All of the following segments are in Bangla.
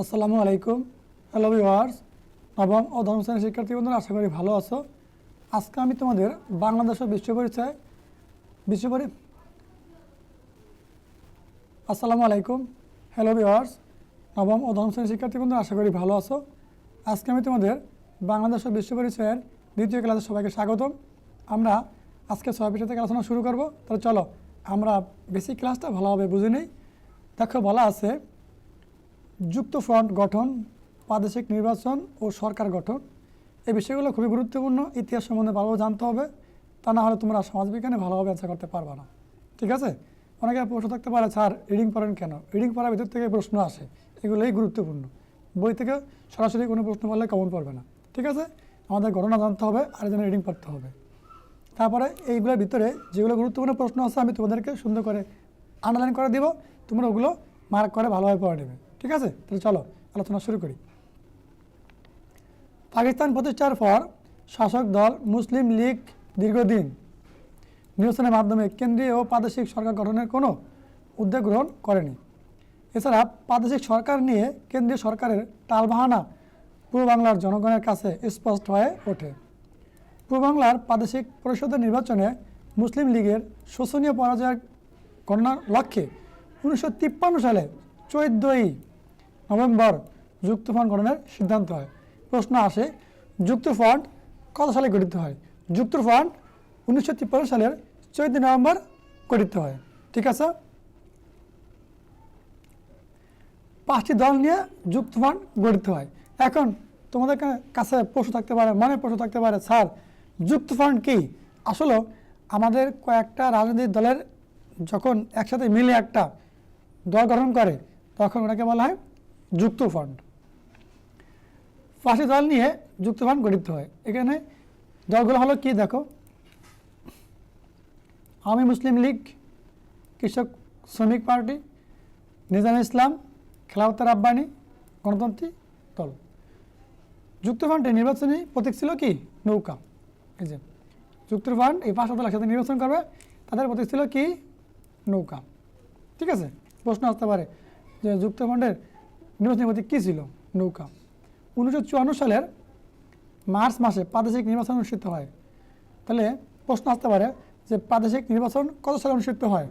আসসালামু আলাইকুম। হ্যালো ভিওয়ার্স নবম ও দশম শ্রেণির শিক্ষার্থী বন্ধুরা, আশা করি ভালো আছো। আজকে আমি তোমাদের বাংলাদেশের বিশ্ব পরিচয় বিশ্ব পরি আসসালামু আলাইকুম। হ্যালো ভিওয়ার্স নবম ও দশম শ্রেণির শিক্ষার্থী বন্ধুরা, আশা করি ভালো আছো। আজকে আমি তোমাদের বাংলাদেশের বিশ্ব পরিচয়ের দ্বিতীয় ক্লাসে সবাইকে স্বাগতম। আমরা আজকে ছয় বিষয় থেকে আলোচনা শুরু করব। তাহলে চলো, আমরা বেসিক ক্লাসটা ভালোভাবে বুঝে নিই। দেখো, বলা আছে যুক্ত ফ্রন্ট গঠন, প্রাদেশিক নির্বাচন ও সরকার গঠন। এই বিষয়গুলো খুবই গুরুত্বপূর্ণ। ইতিহাস সম্বন্ধে ভালোভাবে জানতে হবে। তা না হলে তোমরা সমাজবিজ্ঞানে ভালোভাবে অ্যান্সার করতে পারবে না। ঠিক আছে? অনেকে প্রশ্ন থাকতে পারে, স্যার রিডিং পড়েন কেন? রিডিং পড়ার ভিতর থেকে প্রশ্ন আসে। এগুলোই গুরুত্বপূর্ণ। বই থেকে সরাসরি কোনো প্রশ্ন করলে কমন পড়বে না। ঠিক আছে? আমাদের ঘটনা জানতে হবে, আর যেন রিডিং পড়তে হবে। তারপরে এইগুলোর ভিতরে যেগুলো গুরুত্বপূর্ণ প্রশ্ন আছে, আমি তোমাদেরকে সুন্দর করে আন্ডারলাইন করে দিব। তোমরা ওগুলো মার্ক করে ভালোভাবে পড়ে নেবে। ঠিক আছে? তাহলে চলো, আলোচনা শুরু করি। পাকিস্তান প্রতিষ্ঠার পর শাসক দল মুসলিম লীগ দীর্ঘদিন নির্বাচনের মাধ্যমে কেন্দ্রীয় ও প্রাদেশিক সরকার গঠনের কোনো উদ্যোগ গ্রহণ করেনি। এছাড়া প্রাদেশিক সরকার নিয়ে কেন্দ্রীয় সরকারের টালবাহানা পূর্ব বাংলার জনগণের কাছে স্পষ্ট হয়ে ওঠে। পূর্ব বাংলার প্রাদেশিক পরিষদের নির্বাচনে মুসলিম লীগের শোষণীয় পরাজয়ের গণনার লক্ষ্যে উনিশশো তিপ্পান্ন সালে চোদ্দই নভেম্বর যুক্তফ্রন্ট গঠনের সিদ্ধান্ত হয়। প্রশ্ন আসে, যুক্তফ্রন্ট কত সালে গঠিত হয়? যুক্তফ্রন্ট উনিশশো তিপ্পান্ন সালের চোদ্দ নভেম্বর গঠিত হয়। ঠিক আছে? পাঁচটি দল নিয়ে যুক্তফ্রন্ট গঠিত হয়। এখন তোমাদের কাছে প্রশ্ন থাকতে পারে, মনে প্রশ্ন থাকতে পারে, স্যার, যুক্তফ্রন্ট কি? আসলে আমাদের কয়েকটা রাজনৈতিক দলের যখন একসাথে মিলে একটা দল গঠন করে, তখন ওটাকে বলা হয় যুক্তফ্রন্ট পাঁচটি দল নিয়ে যুক্ত ফান্ড গঠিত হয়। এখানে দলগুলো হলো কি দেখো? আওয়ামী মুসলিম লীগ, কৃষক শ্রমিক পার্টি, নিজাম ইসলাম খেলাউত্তর আব্বানি গণতন্ত্রী দল। যুক্ত যুক্তফ্রন্টের নির্বাচনী প্রতীক ছিল কি? নৌকা। এই যে যুক্তফ্রন্ট এই পাঁচটা দল একসাথে নির্বাচন করবে, তাদের প্রতীক ছিল কি? নৌকা। ঠিক আছে? প্রশ্ন আসতে পারে যে যুক্ত যুক্তফ্রন্টের নির্বাচনী প্রতীক কী ছিল? নৌকা। উনিশশো চুয়ান্ন সালের মার্চ মাসে প্রাদেশিক নির্বাচন অনুষ্ঠিত হয়। তাহলে প্রশ্ন আসতে পারে যে প্রাদেশিক নির্বাচন কত সালে অনুষ্ঠিত হয়?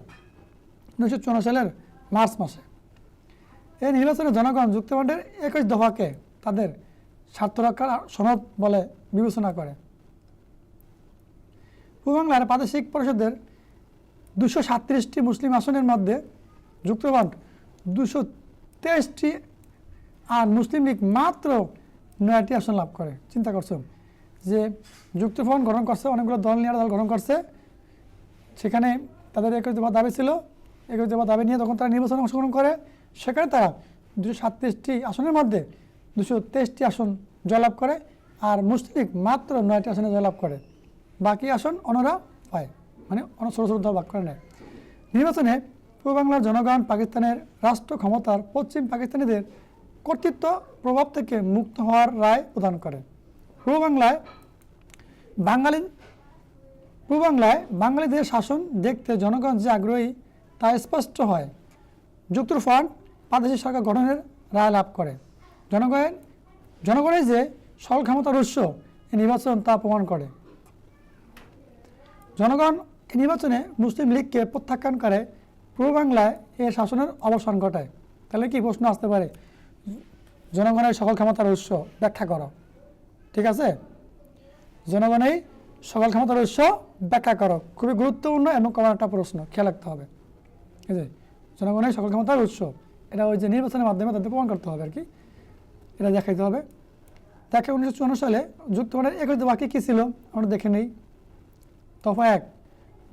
উনিশশো চুয়ান্ন সালের মার্চ মাসে। এই নির্বাচনে জনগণ যুক্তফ্রন্টের একুশ দফাকে তাদের স্বার্থ রক্ষার সনদ বলে বিবেচনা করে। পূর্ব বাংলার প্রাদেশিক পরিষদের দুশো সাতত্রিশটি মুসলিম আসনের মধ্যে যুক্তফ্রন্ট দুশো তেইশটি আর মুসলিম লীগ মাত্র নয়টি আসন লাভ করে। চিন্তা করছ? যে যুক্তফ্রন্ট গঠন করছে, অনেকগুলো দল নিয়ে দল গঠন করছে। সেখানে তাদের একই দফা দাবি ছিল। একই দফা দাবি নিয়ে তখন তারা নির্বাচনে অংশগ্রহণ করে। সেখানে তারা দুশো সাতত্রিশটি আসনের মধ্যে দুশো তেইশটি আসন জয়লাভ করে আর মুসলিম লীগ মাত্র নয়টি আসনে জয়লাভ করে। বাকি আসন অন্যরা পায় মানে অন্য ছোটো ছোটো দল ভাগ করে নেয়। নির্বাচনে পূর্ব বাংলার জনগণ পাকিস্তানের রাষ্ট্র ক্ষমতার পশ্চিম পাকিস্তানিদের কর্তৃত্ব প্রভাব থেকে মুক্ত হওয়ার রায় প্রদান করে। পূর্ব বাংলায় বাঙালি পূর্ব বাংলায় বাঙালিদের শাসন দেখতে জনগণ যে আগ্রহী তা স্পষ্ট হয়। যুক্তফ্রন্ট প্রাদেশিক সরকার গঠনের রায় লাভ করে। জনগণের জনগণের যে সকল ক্ষমতার উৎস এই নির্বাচন তা প্রমাণ করে। জনগণ এই নির্বাচনে মুসলিম লীগকে প্রত্যাখ্যান করে। পূর্ব বাংলায় এর শাসনের অবসান ঘটায়। তাহলে কি প্রশ্ন আসতে পারে? জনগণের সকল ক্ষমতার উৎস ব্যাখ্যা করো। ঠিক আছে? জনগণের সকল ক্ষমতার উৎস ব্যাখ্যা করো। খুবই গুরুত্বপূর্ণ এবং কমন একটা প্রশ্ন, খেয়াল রাখতে হবে। ঠিক আছে জনগণের সকল ক্ষমতার উৎস, এটা ওই যে নির্বাচনের মাধ্যমে তাদের প্রমাণ করতে হবে আর কি। এটা দেখাইতে হবে। দেখে, উনিশশো চুয়ান্ন সালে যুক্তফ্রন্টের একুশ বাকি কী ছিল? আমরা দেখে নেই। দফা এক,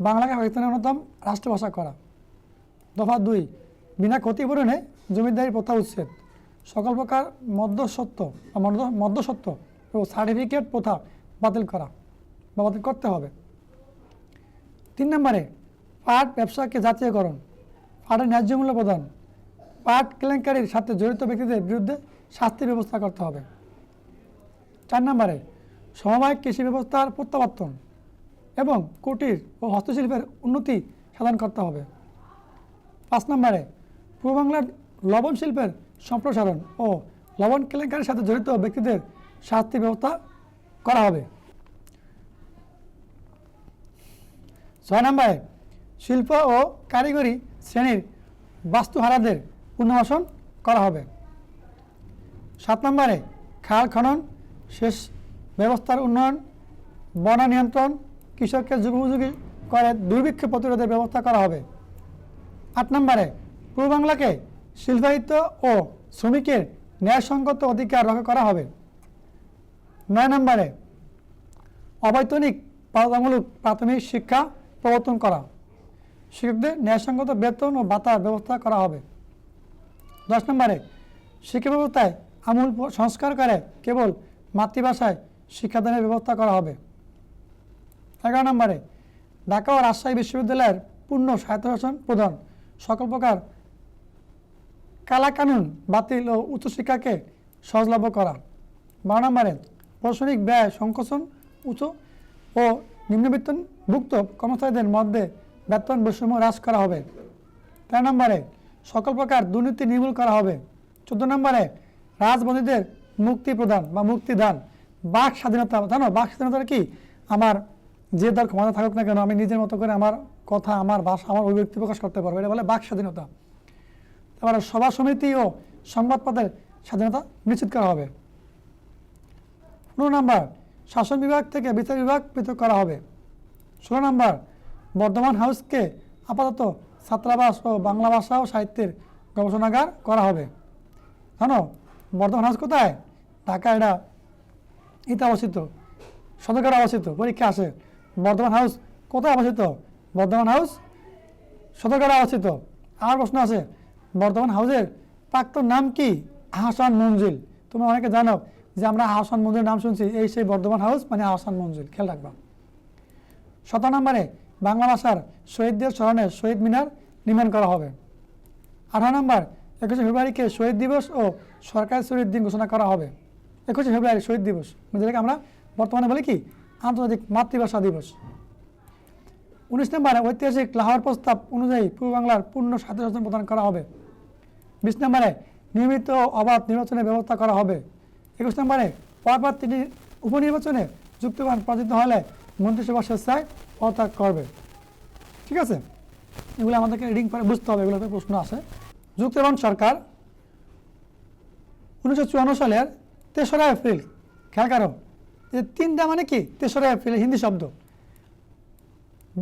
বাংলাকে পাকিস্তানের অন্যতম রাষ্ট্রভাষা করা। দফা দুই, বিনা ক্ষতিপূরণে জমিদারি প্রথা উচ্ছেদ। সকল প্রকার মধ্যসত্ত্ব বা মধ্য- মধ্যসত্ত্ব ও সার্টিফিকেট প্রথা বাতিল করা বা বাতিল করতে হবে। তিন নম্বরে, পাট ব্যবসাকে জাতীয়করণ, পাটের ন্যায্য মূল্য প্রদান, পাট কেলেঙ্কারির সাথে জড়িত ব্যক্তিদের বিরুদ্ধে শাস্তির ব্যবস্থা করতে হবে। চার নম্বরে, সমবায় কৃষি ব্যবস্থার প্রত্যাবর্তন এবং কুটির ও হস্তশিল্পের উন্নতি সাধন করতে হবে। পাঁচ নম্বরে, পূর্ব বাংলার লবণ শিল্পের সম্প্রসারণ ও লবণ কেলেঙ্কারির সাথে জড়িত ব্যক্তিদের শাস্তি ব্যবস্থা করা হবে। ছয় নম্বরে, শিল্প ও কারিগরি শ্রেণির বাস্তুহারাদের পুনর্বাসন করা হবে। সাত নম্বরে, খাল খনন শেষ ব্যবস্থার উন্নয়ন, বন নিয়ন্ত্রণ, কৃষককে যুগোপযোগী করে দুর্ভিক্ষ প্রতিরোধের ব্যবস্থা করা হবে। আট নম্বরে, পূর্ব বাংলাকে শিল্পায়িত ও শ্রমিকের ন্যায়সঙ্গত অধিকার রক্ষা করা হবে। নয় নম্বরে, অবৈতনিক বাধ্যতামূলক প্রাথমিক শিক্ষা প্রবর্তন করা। শিক্ষকদের ন্যায়সঙ্গত বেতন ও ভাতার ব্যবস্থা করা হবে। দশ নম্বরে, শিক্ষা ব্যবস্থায় আমূল সংস্কার করে কেবল মাতৃভাষায় শিক্ষাদানের ব্যবস্থা করা হবে। এগারো নম্বরে, ঢাকা ও রাজশাহী বিশ্ববিদ্যালয়ের পূর্ণ স্বায়ত্তশাসন প্রদান। সকল প্রকার কালাকানুন, বাতিল ও উচ্চশিক্ষাকে সহজলভ্য করা। বারো নম্বরে প্রশাসনিক ব্যয় সংকোচন, উচ্চ ও নিম্নবিত্তভুক্ত কর্মচারীদের মধ্যে বেতন বৈষম্য হ্রাস করা হবে। তেরো নম্বরে, সকল প্রকার দুর্নীতি নির্মূল করা হবে। চোদ্দ নম্বরে, রাজবন্দীদের মুক্তি প্রদান বা মুক্তি দান। বাক স্বাধীনতা, জানো, বাক স্বাধীনতা কি? আমার যে দল ক্ষমতা থাকুক না কেন, আমি নিজের মতো করে আমার কথা, আমার ভাষা, আমার অভিব্যক্তি প্রকাশ করতে পারব। এটা বলে বাক স্বাধীনতা। তারপরে সভা সমিতি ও সংবাদপত্রের স্বাধীনতা নিশ্চিত করা হবে। পনেরো নম্বর, শাসন বিভাগ থেকে বিচার বিভাগ পৃথক করা হবে। ষোলো নম্বর, বর্ধমান হাউসকে আপাতত ছাত্রাবাস ও বাংলা ভাষা ও সাহিত্যের গবেষণাগার করা হবে। জানো, বর্ধমান হাউস কোথায়? ঢাকা এটা ইতে অবস্থিত, সদরঘাটে অবস্থিত, পরীক্ষা আসে। বর্ধমান হাউস কোথায় অবস্থিত? বর্ধমান হাউস সদরঘাটে অবস্থিত। আর প্রশ্ন আছে বর্ধমান হাউসের প্রাক্তন নাম কি? আহসান মঞ্জিল। তোমরা অনেকে জানো যে আমরা আহসান মঞ্জিলের নাম শুনছি, এই সেই বর্ধমান হাউস মানে আহসান মঞ্জিল। খেয়াল রাখবা। শত নম্বরে বাংলা ভাষার শহীদদের স্মরণে শহীদ মিনার নির্মাণ করা হবে। আঠারো নম্বর, একুশে ফেব্রুয়ারিকে শহীদ দিবস ও সরকারি ছুটির দিন ঘোষণা করা হবে। একুশে ফেব্রুয়ারি শহীদ দিবস মানে যেটাকে আমরা বর্তমানে বলি কি? আন্তর্জাতিক মাতৃভাষা দিবস। উনিশ নম্বরে ঐতিহাসিক লাহোর প্রস্তাব অনুযায়ী পূর্ব বাংলার পূর্ণ স্বায়ত্তশাসন প্রদান করা হবে। বিশ নম্বরে নিয়মিত অবাধ নির্বাচনের ব্যবস্থা করা হবে। একুশ নম্বরে পরপর তিনি উপনির্বাচনে যুক্তবান পরাজিত হলে মন্ত্রিসভা স্বেচ্ছায় পদত্যাগ করবে। ঠিক আছে? এগুলো আমাদেরকে রিডিং করে বুঝতে হবে, এগুলোতে প্রশ্ন আছে যুক্তবান সরকার উনিশশো চুয়ান্ন সালের তেসরা এপ্রিল, খেয়াল করো, যে তিনটা মানে কি? তেসরা এপ্রিল, হিন্দি শব্দ।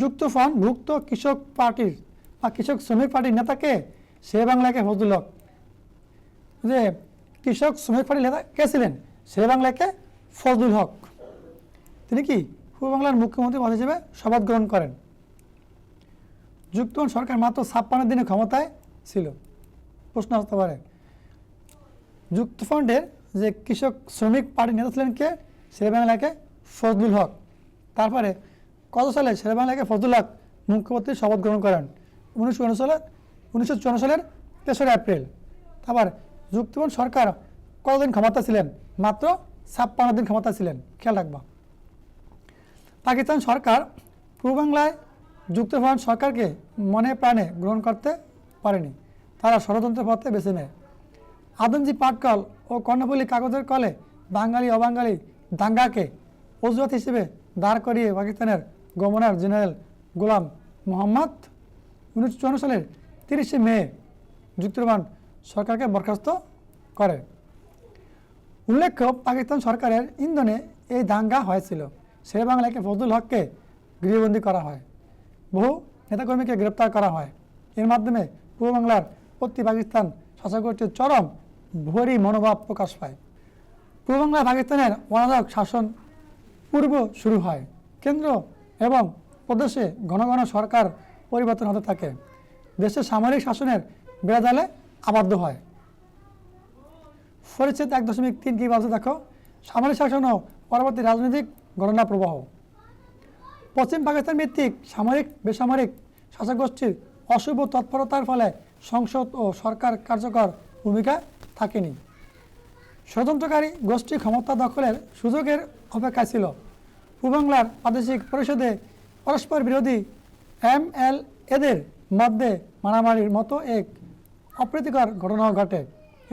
যুক্তফ্রন্ট ভুক্ত কৃষক পার্টির বা কৃষক শ্রমিক পার্টির নেতাকে সে বাংলাকে ফজলুল হক। যে কৃষক শ্রমিক পার্টির নেতা কে ছিলেন? সে বাংলাকে ফজলুল হক। তিনি কি? পূর্ব বাংলার মুখ্যমন্ত্রী পদ হিসেবে শপথ গ্রহণ করেন। যুক্তফ্রন্ট সরকার মাত্র ছাপ্পান্ন দিনে ক্ষমতায় ছিল। প্রশ্ন আসতে পারে। যুক্তফ্রন্টের যে কৃষক শ্রমিক পার্টির নেতা ছিলেন কে? শেরে বাংলাকে ফজলুল হক। তারপরে কত সালে শেরে বাংলাকে ফজলুল হক মুখ্যমন্ত্রী শপথ গ্রহণ করেন? উনিশশো উনিশ সালে উনিশশো চুয়ান্ন সালের তেসরা এপ্রিল। তারপর যুক্তফ্রন্ট সরকার কতদিন ক্ষমতা ছিলেন? মাত্র ছাপ্পান্ন দিন ক্ষমতা ছিলেন। খেয়াল রাখবা। পাকিস্তান সরকার পূর্ব বাংলায় যুক্তফ্রন্ট সরকারকে মনে প্রাণে গ্রহণ করতে পারেনি। তারা ষড়যন্ত্র পথে বেছে নেয়। আদমজি পাটকল ও কর্ণফুলী কাগজের কলে বাঙালি, অবাঙালি দাঙ্গাকে অজুহাত হিসেবে দাঁড় করিয়ে পাকিস্তানের গভর্নর জেনারেল গোলাম মোহাম্মদ উনিশশো চুয়ান্ন সালের তিরিশে মে যুক্তফ্রন্ট সরকারকে বরখাস্ত করে। উল্লেখ্য, পাকিস্তান সরকারের ইন্ধনে এই দাঙ্গা হয়েছিল। শেরে বাংলাকে ফজলুল হককে গৃহবন্দী করা হয়। বহু নেতাকর্মীকে গ্রেপ্তার করা হয়। এর মাধ্যমে পূর্ব বাংলার প্রতি পাকিস্তান শাসকগোষ্ঠীর চরম ভরি মনোভাব প্রকাশ পায়। পূর্ব বাংলায় পাকিস্তানের অনাদক শাসন পূর্ব শুরু হয়। কেন্দ্র এবং প্রদেশে ঘন ঘন সরকার পরিবর্তন হতে থাকে। দেশের সামরিক শাসনের বেড়াজালে আবদ্ধ হয়। পরিচ্ছেদ এক দশমিক তিন কী বলছে দেখো, সামরিক শাসন ও পরবর্তী রাজনৈতিক ঘটনা প্রবাহ পশ্চিম পাকিস্তান ভিত্তিক সামরিক, বেসামরিক শাসক গোষ্ঠীর অশুভ তৎপরতার ফলে সংসদ ও সরকার কার্যকর ভূমিকা থাকেনি। স্বতন্ত্রকারী গোষ্ঠী ক্ষমতা দখলের সুযোগের অপেক্ষায় ছিল। পূর্বাংলার প্রাদেশিক পরিষদে পরস্পর বিরোধী এম এল এদের মধ্যে মারামারির মতো এক অপ্রীতিকর ঘটনাও ঘটে।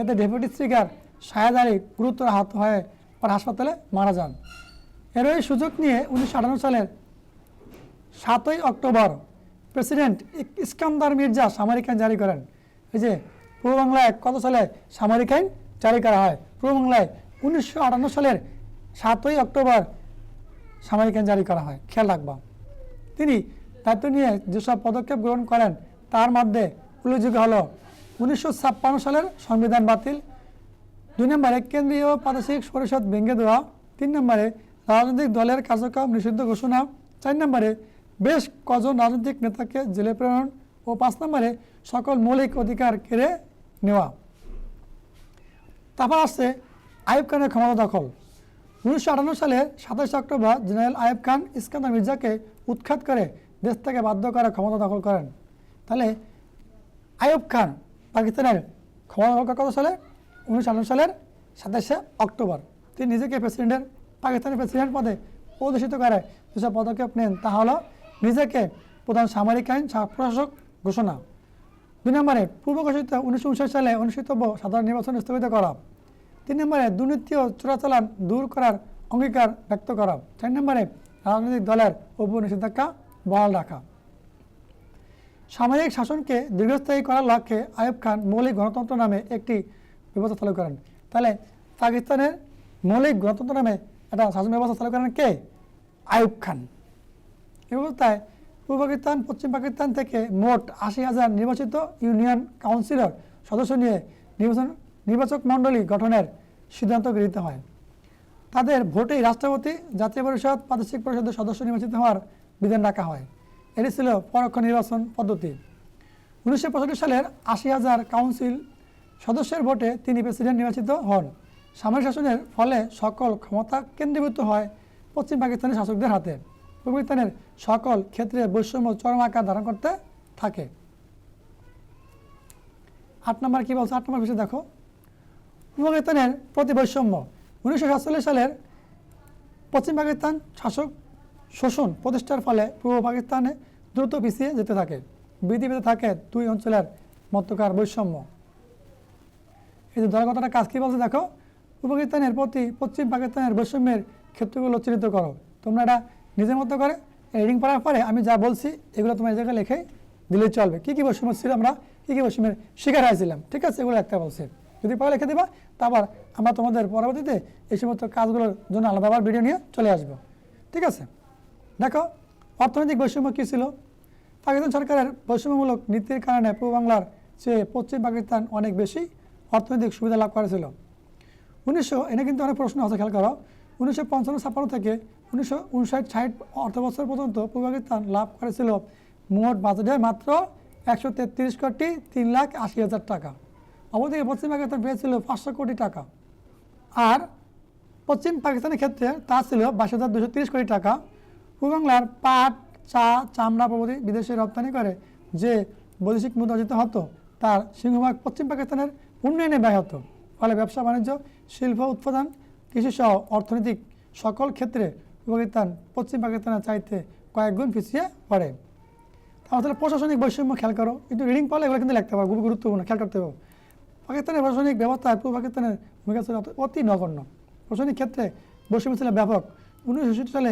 এতে ডেপুটি স্পিকার শাহেদ আলী গুরুতর আহত হয়ে পরে হাসপাতালে মারা যান। এর ওই সুযোগ নিয়ে উনিশশো আটান্ন সালের সাতই অক্টোবর প্রেসিডেন্ট ইস্কান্দার মির্জা সামরিক আইন জারি করেন। এই যে পূর্ব বাংলায় কত সালে সামরিক আইন জারি করা হয়? পূর্ব বাংলায় উনিশশো আটান্ন সালের সাতই অক্টোবর সামরিক আইন জারি করা হয়। খেয়াল রাখবা। তিনি দায়িত্ব নিয়ে যেসব পদক্ষেপ গ্রহণ করেন, তার মধ্যে উল্লেখযোগ্য হল উনিশশো ছাপ্পান্ন সালের সংবিধান বাতিল, দুই নম্বরে কেন্দ্রীয় প্রাদেশিক পরিষদ ভেঙে দেওয়া, তিন নম্বরে রাজনৈতিক দলের কার্যক্রম নিষিদ্ধ ঘোষণা, চার নম্বরে বেশ কজন রাজনৈতিক নেতাকে জেলে প্রেরণ ও পাঁচ নম্বরে সকল মৌলিক অধিকার কেড়ে নেওয়া। তারপর আসছে আইব খানের ক্ষমতা দখল। উনিশশো সালের সাতাশে অক্টোবর জেনারেল আইব খান ইস্কান্দার মির্জাকে উৎখাত করে দেশ থেকে বাধ্য করে ক্ষমতা দখল করেন। তাহলে আইব খান পাকিস্তানের ক্ষমতা দখল কত সালে? উনিশশো আটান্ন সালের সাতাশে অক্টোবর। তিনি নিজেকে প্রেসিডেন্টের, পাকিস্তানের প্রেসিডেন্ট পদে প্রদর্শিত করে। যেসব পদক্ষেপ নেন, তা হলো নিজেকে প্রধান সামরিক আইন প্রশাসক ঘোষণা। দুই নম্বরে পূর্ব ঘোষিত উনিশশো উনষাট সালে অনুষ্ঠিতব্য সাধারণ নির্বাচন স্থগিত করা। তিন নম্বরে দুর্নীতি ও চোরাচালান দূর করার অঙ্গীকার ব্যক্ত করা। চার নম্বরে রাজনৈতিক দলের উপর নিষেধাজ্ঞা বহাল রাখা। সামরিক শাসনকে দীর্ঘস্থায়ী করার লক্ষ্যে আয়ুব খান মৌলিক গণতন্ত্র নামে একটি ব্যবস্থা চালু করেন। তাহলে পাকিস্তানের মৌলিক গণতন্ত্র নামে একটা শাসন ব্যবস্থা চালু করেন কে? আয়ুব খান। এই অবস্থায় পূর্ব পাকিস্তান, পশ্চিম পাকিস্তান থেকে মোট আশি হাজার নির্বাচিত ইউনিয়ন কাউন্সিলর সদস্য নিয়ে নির্বাচন, নির্বাচক মণ্ডলী গঠনের সিদ্ধান্ত গৃহীত হয়। তাদের ভোটেই রাষ্ট্রপতি, জাতীয় পরিষদ, প্রাদেশিক পরিষদের সদস্য নির্বাচিত হওয়ার বিধান রাখা হয়। এটি ছিল পরোক্ষ নির্বাচন পদ্ধতি। উনিশশো পঁয়ষট্টি সালের আশি হাজার কাউন্সিল সদস্যের ভোটে তিনি প্রেসিডেন্ট নির্বাচিত হন। সামরিক শাসনের ফলে সকল ক্ষমতা কেন্দ্রীভূত হয় পশ্চিম পাকিস্তানের শাসকদের হাতে। পাকিস্তানের সকল ক্ষেত্রে বৈষম্য চরম আকার ধারণ করতে থাকে। আট নম্বর কী বলছে? আট নম্বর বিষয় দেখো। পাকিস্তানের প্রতি বৈষম্য। উনিশশো সাতচল্লিশ সালের পশ্চিম পাকিস্তান শাসক শোষণ প্রতিষ্ঠার ফলে পূর্ব পাকিস্তানে দ্রুত পিছিয়ে যেতে থাকে। বৃদ্ধি পেতে থাকে দুই অঞ্চলের মধ্যকার বৈষম্য। এই যে দলের কথাটা কাজ কী বলছে দেখো? পূর্ব পাকিস্তানের প্রতি পশ্চিম পাকিস্তানের বৈষম্যের ক্ষেত্রগুলো চিহ্নিত করো। তোমরা এটা নিজের মতো করে রিডিং পড়ার পরে আমি যা বলছি, এগুলো তোমার জায়গায় লিখে দিলেই চলবে। কী কী বৈষম্য ছিল আমরা, কী কী বৈষম্যের শিকার হয়েছিলাম? ঠিক আছে, এগুলো একটা বলছে। যদি পরে লিখে দেবা, তারপর আমরা তোমাদের পরবর্তীতে এই সমস্ত কাজগুলোর জন্য আলাদা আবার ভিডিও নিয়ে চলে আসব। ঠিক আছে? দেখো, অর্থনৈতিক বৈষম্য কী ছিল? পাকিস্তান সরকারের বৈষম্যমূলক নীতির কারণে পূর্ব বাংলার চেয়ে পশ্চিম পাকিস্তান অনেক বেশি অর্থনৈতিক সুবিধা লাভ করেছিল। উনিশশো, এনে কিন্তু অনেক প্রশ্ন আছে, খেয়াল করো। উনিশশো পঞ্চান্ন ছাপ্পান্ন থেকে উনিশশো উনষাট ষাট অর্থ বছর পর্যন্ত পূর্ব পাকিস্তান লাভ করেছিল মোট বাজেটে মাত্র একশো তেত্রিশ কোটি তিন লাখ আশি হাজার টাকা। অপরদিকে পশ্চিম পাকিস্তান পেয়েছিল পাঁচশো কোটি টাকা। আর পশ্চিম পাকিস্তানের ক্ষেত্রে তা ছিল বাইশ হাজার দুশো তিরিশ কোটি টাকা। পূর্ব বাংলার পাট, চা, চামড়া প্রভৃতি বিদেশে রপ্তানি করে, যে বৈদেশিক মুদ্রা অর্জিত হতো, তার সিংহভাগ পশ্চিম পাকিস্তানের উন্নয়নে ব্যয় হতো। ফলে ব্যবসা, বাণিজ্য, শিল্প, উৎপাদন, কৃষিসহ অর্থনৈতিক সকল ক্ষেত্রে পাকিস্তান পশ্চিম পাকিস্তানের চাইতে কয়েক গুণ পিছিয়ে পড়ে। তাহলে প্রশাসনিক বৈষম্য খেয়াল করো। কিন্তু রিডিং পড়লে এগুলো কিন্তু লিখতে পারো গুরুত্বপূর্ণ, খেয়াল করতে হবে। পাকিস্তানের প্রশাসনিক ব্যবস্থায় পূর্ব পাকিস্তানের ভূমিকা ছিল অতি নগণ্য। প্রশাসনিক ক্ষেত্রে বৈষম্য ছিল ব্যাপক। উনিশশো সালে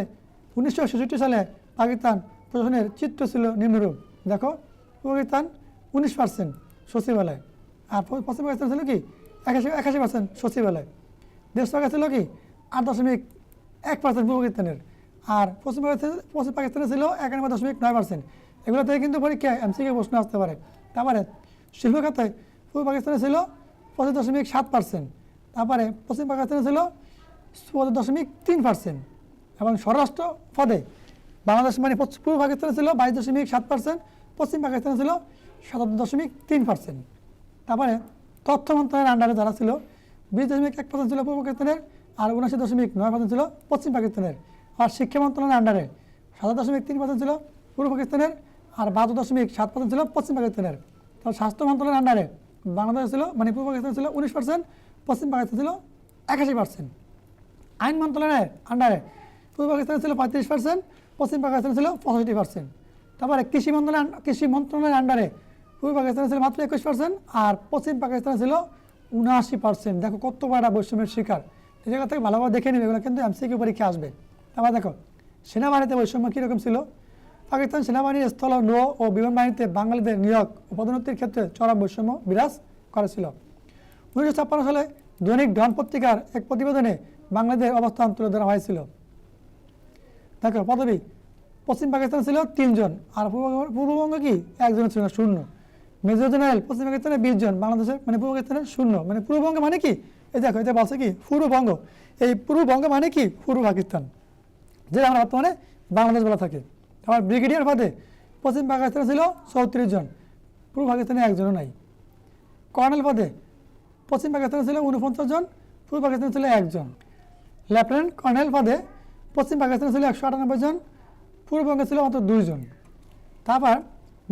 উনিশশো ছেষট্টি সালে পাকিস্তান প্রশাসনের চিত্র ছিল নিম্নরূপ। দেখো, পাকিস্তান উনিশ পার্সেন্ট সচিবালয়। আর পশ্চিম পাকিস্তান ছিল কি? একাশি একাশি পার্সেন্ট সচিবালয়। দেশ সরকার ছিল কি? আট দশমিক এক পার্সেন্ট পূর্ব পাকিস্তানের। আর পশ্চিম পাকিস্তান, পশ্চিম পাকিস্তানে ছিল একানব্বই দশমিক নয় পার্সেন্ট এগুলো থেকে কিন্তু পরীক্ষায় এমসিকে প্রশ্ন আসতে পারে। তারপরে শিল্প খাতে পূর্ব পাকিস্তানে ছিল পঁচিশ দশমিক সাত পার্সেন্ট তারপরে পশ্চিম পাকিস্তানে ছিল পঁচিশ দশমিক তিন পার্সেন্ট এবং স্বরাষ্ট্র পদে বাংলাদেশ মানে পূর্ব পাকিস্তানে ছিল বাইশ দশমিক সাত পার্সেন্ট, পশ্চিম পাকিস্তানে ছিল সাতাত্তর দশমিক তিন পার্সেন্ট। তারপরে তথ্য মন্ত্রণালয়ের আন্ডারে যারা ছিল, বিশ দশমিক এক পার্সেন্ট ছিল পূর্ব পাকিস্তানের আর উনআশি দশমিক নয় পার্সেন্ট ছিল পশ্চিম পাকিস্তানের। আর শিক্ষা মন্ত্রণালয়ের আন্ডারে সাতাশ দশমিক তিন পার্সেন্ট ছিল পূর্ব পাকিস্তানের আর বারো দশমিক সাত পার্সেন্ট ছিল পশ্চিম পাকিস্তানের। তাহলে স্বাস্থ্য মন্ত্রণালয়ের আন্ডারে বাংলাদেশ ছিল মানে পূর্ব পাকিস্তান ছিল উনিশ পার্সেন্ট, পশ্চিম পাকিস্তান ছিল একাশি পার্সেন্ট। আইন মন্ত্রণালয়ের আন্ডারে পূর্ব পাকিস্তানে ছিল পঁয়ত্রিশ পার্সেন্ট পশ্চিম পাকিস্তানে ছিল পঁয়ষট্টি পার্সেন্ট তারপরে কৃষি মন্ত্রণালয়, কৃষি মন্ত্রণালয়ের আন্ডারে পূর্ব পাকিস্তানে ছিল মাত্র একুশ পার্সেন্ট আর পশ্চিম পাকিস্তানে ছিল উনআশি পার্সেন্ট দেখো কত বড় বৈষম্যের শিকার। এই জায়গা থেকে ভালোভাবে দেখে নেবে, এগুলো কিন্তু এমসিকিউ পরীক্ষা আসবে। তারপর দেখো, সেনাবাহিনীতে বৈষম্য কীরকম ছিল? পাকিস্তান সেনাবাহিনীর স্থল, নৌ ও বিমান বাহিনীতে বাঙালিদের নিয়োগ ও পদোন্নতির ক্ষেত্রে চরম বৈষম্য বিরাজ করেছিল। উনিশশো ছাপ্পান্ন সালে দৈনিক ডন পত্রিকার এক প্রতিবেদনে বাংলাদেশের অবস্থান তুলে ধরা হয়েছিল। দেখো, পদবী। পশ্চিম পাকিস্তান ছিল তিনজন, আর পূর্ব- পূর্ববঙ্গ কি? একজন ছিল শূন্য। মেজর জেনারেল পশ্চিম পাকিস্তানে বিশ জন, বাংলাদেশের মানে পূর্ব পাকিস্তানের শূন্য। মানে পূর্ববঙ্গ মানে কি? এই দেখো, এটা বলছে কি? পূর্ববঙ্গ এই পূর্ববঙ্গ মানে কি? পূর্ব পাকিস্তান, যেটা আমরা বর্তমানে বাংলাদেশ বলা থাকে। আমার ব্রিগেডিয়ার পদে পশ্চিম পাকিস্তানে ছিল চৌত্রিশ জন, পূর্ব পাকিস্তানে একজনও নাই। কর্নেল পদে পশ্চিম পাকিস্তানে ছিল উনপঞ্চাশ জন, পূর্ব পাকিস্তানে ছিল একজন। লেফটেন্যান্ট কর্নেল পদে পশ্চিম পাকিস্তানে ছিল একশো আটানব্বই জন পূর্ববঙ্গে ছিল মাত্র দুইজন তারপর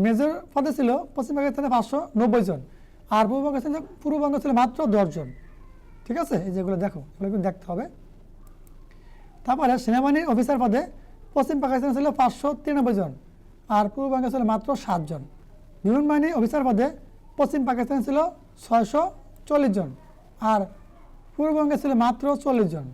মেজর পদে ছিল পশ্চিম পাকিস্তানে পাঁচশো নব্বই জন আর পূর্ব পাকিস্তানে পূর্ববঙ্গে ছিল মাত্র দশজন ঠিক আছে? এই যেগুলো দেখো, এগুলো কিন্তু দেখতে হবে। তারপরে সেনাবাহিনীর অফিসার পদে পশ্চিম পাকিস্তানে ছিল পাঁচশো তিরানব্বই জন আর পূর্ববঙ্গে ছিল মাত্র সাতজন বিমান বাহিনীর অফিসার পদে পশ্চিম পাকিস্তানে ছিল ছয়শো চল্লিশ জন আর পূর্ববঙ্গে ছিল মাত্র চল্লিশ জন।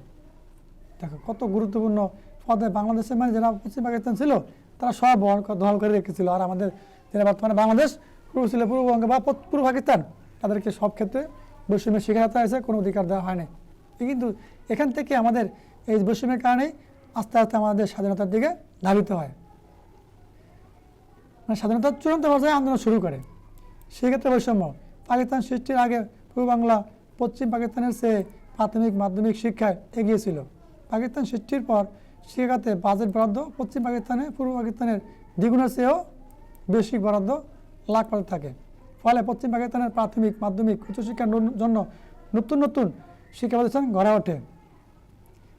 দেখো, কত গুরুত্বপূর্ণ পদে বাংলাদেশের মানে যারা পশ্চিম পাকিস্তান ছিল, তারা সব দখল করে রেখেছিল। আর আমাদের যারা বর্তমানে বাংলাদেশ, পূর্ব ছিল পূর্ববঙ্গে বা পূর্ব পাকিস্তান, তাদেরকে সব ক্ষেত্রে বৈষম্যের শিকার হতে হয়েছে, কোনো অধিকার দেওয়া হয়নি। কিন্তু এখান থেকে আমাদের এই বৈষম্যের কারণেই আস্তে আস্তে আমাদের স্বাধীনতার দিকে ধাবিত হয়। মানে স্বাধীনতার চূড়ান্ত পর্যায়ে আন্দোলন শুরু করে। সেক্ষেত্রে বৈষম্য। পাকিস্তান সৃষ্টির আগে পূর্ব বাংলা পশ্চিম পাকিস্তানের চেয়ে প্রাথমিক মাধ্যমিক শিক্ষায় এগিয়ে ছিল। পাকিস্তান সৃষ্টির পর শিক্ষাতে বাজেট বরাদ্দ, পশ্চিম পাকিস্তানে, পূর্ব পাকিস্তানের দ্বিগুণের চেয়েও বেশি বরাদ্দ লাভ করতে থাকে। ফলে পশ্চিম পাকিস্তানের প্রাথমিক মাধ্যমিক উচ্চশিক্ষার জন্য নতুন নতুন শিক্ষা প্রতিষ্ঠান গড়ে ওঠে।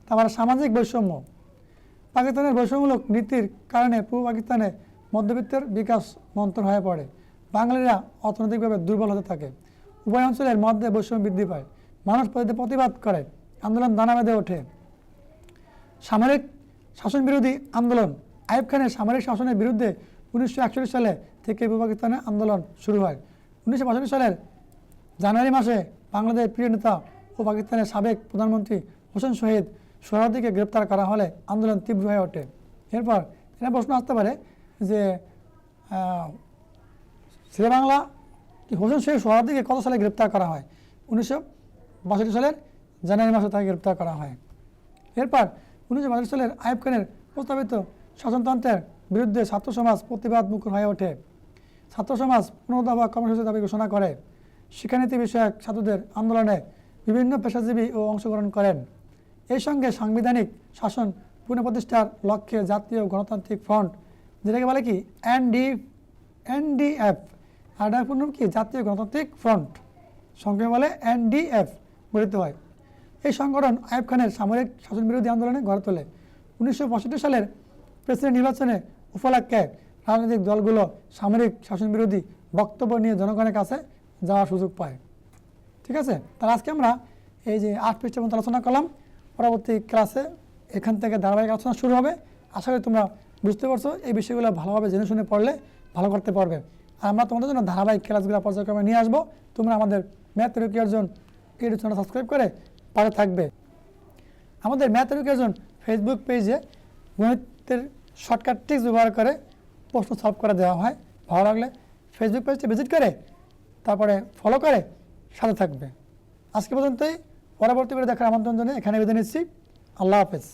তারপরে সামাজিক বৈষম্য। পাকিস্তানের বৈষম্যমূলক নীতির কারণে পূর্ব পাকিস্তানে মধ্যবিত্তের বিকাশ মন্থর হয়ে পড়ে। বাঙালিরা অর্থনৈতিকভাবে দুর্বল হতে থাকে। উভয় অঞ্চলের মধ্যে বৈষম্য বৃদ্ধি পায়। মানুষ প্রতিবাদ করে। আন্দোলন দানা বেঁধে ওঠে। সামরিক শাসন বিরোধী আন্দোলন। আইব খানের সামরিক শাসনের বিরুদ্ধে উনিশশো একচল্লিশ সালে থেকে পূর্ব পাকিস্তানে আন্দোলন শুরু হয়। উনিশশো পঁয়ষট্টি সালের জানুয়ারি মাসে বাংলাদেশের প্রিয় নেতা ও পাকিস্তানের সাবেক প্রধানমন্ত্রী হোসেন শহীদ সোহরাদিকে গ্রেপ্তার করা হলে আন্দোলন তীব্র হয়ে ওঠে। এরপর এটা প্রশ্ন আসতে পারে যে বাংলা হোসেন শহীদ সোহরাদিকে কত সালে গ্রেপ্তার করা হয়? উনিশশো বাষট্টি সালের জানুয়ারি মাসে তাকে গ্রেপ্তার করা হয়। এরপর উনিশশো বাষট্টি সালের আইব খানের প্রস্তাবিত শাসনতন্ত্রের বিরুদ্ধে ছাত্র সমাজ প্রতিবাদ মুখর হয়ে ওঠে। ছাত্র সমাজ পুনর্দফা কর্মসূচি দাবি ঘোষণা করে। শিক্ষানীতি বিষয়ক ছাত্রদের আন্দোলনে বিভিন্ন পেশাজীবী ও অংশগ্রহণ করেন। এই সঙ্গে সাংবিধানিক শাসন পুনঃপ্রতিষ্ঠার লক্ষ্যে জাতীয় গণতান্ত্রিক ফ্রন্ট, যেটাকে বলে কি এনডি, এনডিএফ। আর পূর্ণ কি জাতীয় গণতান্ত্রিক ফ্রন্ট সংক্ষেপে বলে এনডিএফ গঠিত হয়। এই সংগঠন আইব খানের সামরিক শাসন বিরোধী আন্দোলনে গড়ে তোলে। উনিশশো পঁয়ষট্টি সালের প্রেসিডেন্ট নির্বাচনে উপলক্ষে রাজনৈতিক দলগুলো সামরিক শাসন বিরোধী বক্তব্য নিয়ে জনগণের কাছে যাওয়ার সুযোগ পায়। ঠিক আছে? তাহলে আজকে আমরা এই যে আট পৃষ্ঠের মতো আলোচনা করলাম। পরবর্তী ক্লাসে এখান থেকে ধারাবাহিক আলোচনা শুরু হবে। আশা করি তোমরা বুঝতে পারছ, এই বিষয়গুলো ভালোভাবে জেনে শুনে পড়লে ভালো করতে পারবে। আর আমরা তোমাদের জন্য ধারাবাহিক ক্লাসগুলো পর্যায়ক্রমে নিয়ে আসব। তোমরা আমাদের math education YouTube channel subscribe করে পাশে থাকবে। আমাদের ম্যাথ এডুকেশন ফেসবুক পেজে গণিতের শর্টকাট ট্রিক্স ব্যবহার করে প্রশ্ন সলভ করে দেওয়া হয়। ভালো লাগলে ফেসবুক পেজটি ভিজিট করে, তারপরে ফলো করে, সাথে থাকবে। আজকে পর্যন্তই। পরবর্তী করে দেখার আমন্ত্রণ জানিয়ে এখানে বেঁধে নিচ্ছি। আল্লাহ হাফেজ।